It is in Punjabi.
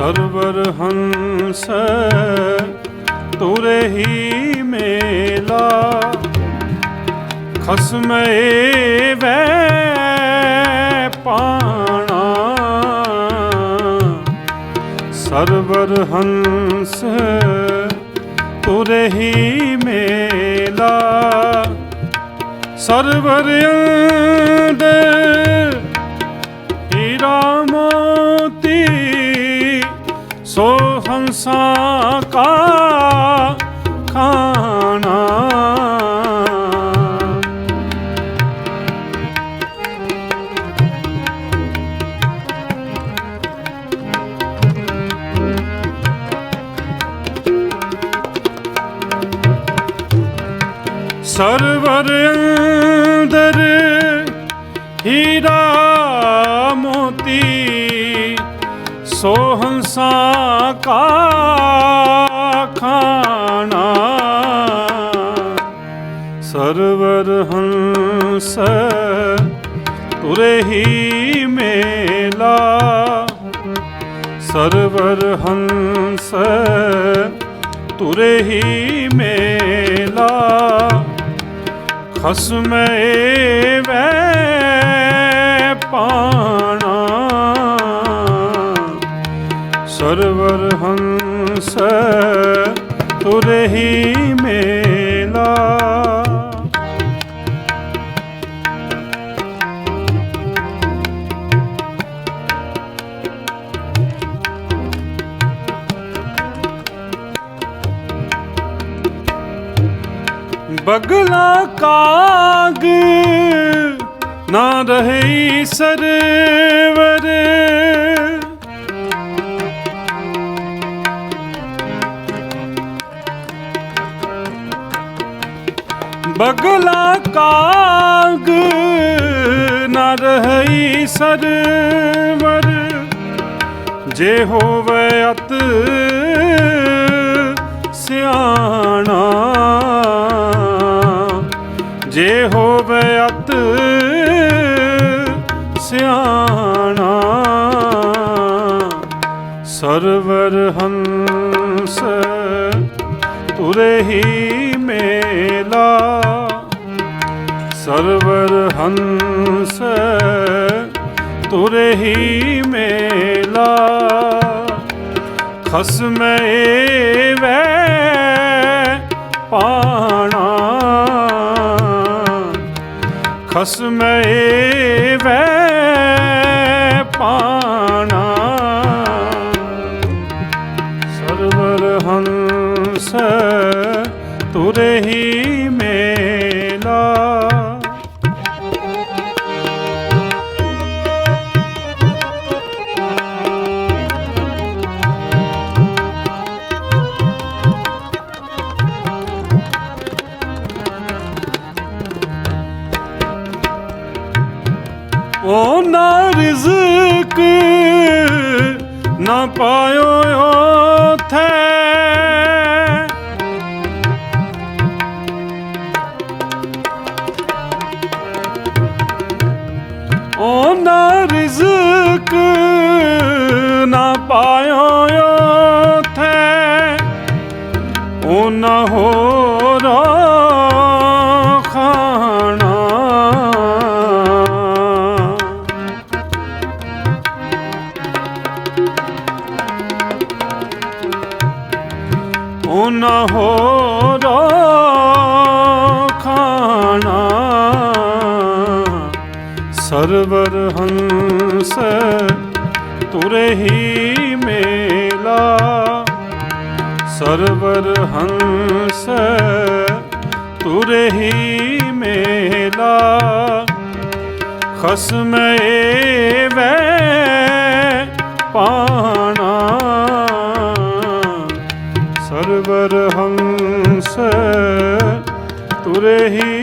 ਸਰਵਰ ਹੰਸ, ਤੁਰੇ ਹੀ ਮੇਲਾ। ਖਸਮੇ ਵੈ ਪਾਣਾ। ਸਰਵਰ ਹੰਸ, ਤੁਰੇ ਹੀ ਮੇਲਾ। ਸਰਵਰ ਅੰਦਰ ਸੋ ਹੰਸਾਂ ਕਾ ਖਾਣਾ ਸਰਵਰ ਅੰਦਰ ਹੀਰਾ ਸੋ ਹੰਸਾਂ ਕਾ ਖਾਣਾ। ਸਰਵਰ ਹੰਸ ਤੁਰੇ ਹੀ ਮੇਲਾ। ਸਰਵਰ ਹੰਸ ਤੁਰੇ ਹੀ ਮੇਲਾ। ਖਸਮੇ ਵੈ ਪਾਣਾ ਸਰਵਰ ਹੰਸ ਤੁਰੇ ਹੀ ਮੇਲਾ। ਬਗਲਾ ਕਾਗ ਨਾ ਰਹੀ ਸਰਵਰ। ਬਗਲਾ ਕਾਗ ਨਾ ਰਹੀ ਸਰਵਰ। ਜੇ ਹੋਵੇ ਅਤ ਸਿਆਣਾ, ਜੇ ਹੋਵੇ ਅਤ ਸਿਆਣਾ, ਸਰਵਰ ਹੰਸ ਤੁਰੇ ਹੀ ਮੇਲਾ। ਸਰਵਰ ਹੰਸ ਤੁਰੇ ਮੇਲਾ। ਖਸਮੇ ਵੈ ਪਾਣਾ। ਖਸਮੇ ਵੈ ਪਾਣਾ। ਸਰਵਰ ਹੰਸ ਤੁਰੇ ਹੀ ਉਹ ਨਾ ਰਿਜ਼ਕ ਨਾ ਪਾਇਓ ਉਥੇ। ਉਹ ਨਾ ਰਿਜ਼ਕ ਨਾ ਪਾਇਓ ਉਥੇ। ਉਹਨਾਂ ਨਾ ਨਾ ਹੋਰ ਖਾਣਾ। ਸਰਵਰ ਹੰਸ ਤੁਰੇ ਮੇਲਾ। ਸਰਵਰ ਹੰਸ ਤੁਰੇ ਮੇਲਾ। ਖਸਮੇ ਵੈ ਪਾਣਾ ਸਰਵਰ ਹੰਸ ਤੁਰੇ ਹੀ